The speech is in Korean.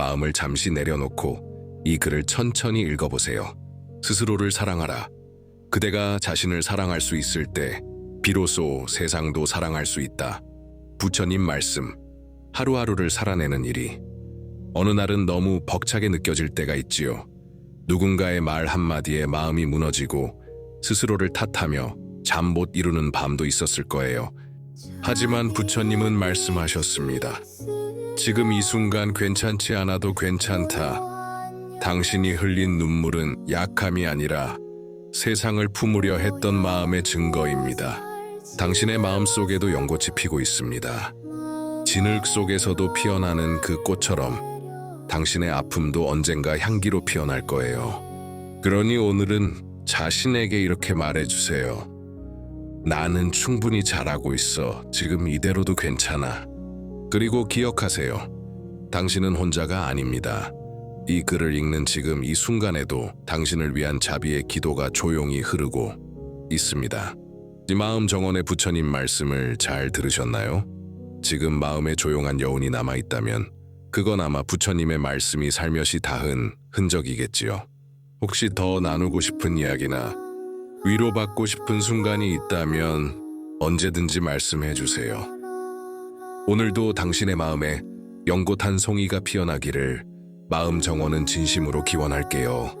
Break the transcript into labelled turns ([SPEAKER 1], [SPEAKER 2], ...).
[SPEAKER 1] 마음을 잠시 내려놓고 이 글을 천천히 읽어보세요. 스스로를 사랑하라. 그대가 자신을 사랑할 수 있을 때 비로소 세상도 사랑할 수 있다. 부처님 말씀. 하루하루를 살아내는 일이 어느 날은 너무 벅차게 느껴질 때가 있지요. 누군가의 말 한마디에 마음이 무너지고 스스로를 탓하며 잠 못 이루는 밤도 있었을 거예요. 하지만 부처님은 말씀하셨습니다. 지금 이 순간 괜찮지 않아도 괜찮다. 당신이 흘린 눈물은 약함이 아니라 세상을 품으려 했던 마음의 증거입니다. 당신의 마음 속에도 연꽃이 피고 있습니다. 진흙 속에서도 피어나는 그 꽃처럼 당신의 아픔도 언젠가 향기로 피어날 거예요. 그러니 오늘은 자신에게 이렇게 말해주세요. 나는 충분히 잘하고 있어. 지금 이대로도 괜찮아. 그리고 기억하세요. 당신은 혼자가 아닙니다. 이 글을 읽는 지금 이 순간에도 당신을 위한 자비의 기도가 조용히 흐르고 있습니다. 이 마음 정원의 부처님 말씀을 잘 들으셨나요? 지금 마음에 조용한 여운이 남아 있다면 그건 아마 부처님의 말씀이 살며시 닿은 흔적이겠지요. 혹시 더 나누고 싶은 이야기나 위로받고 싶은 순간이 있다면 언제든지 말씀해 주세요. 오늘도 당신의 마음에 연꽃 한 송이가 피어나기를 마음 정원은 진심으로 기원할게요.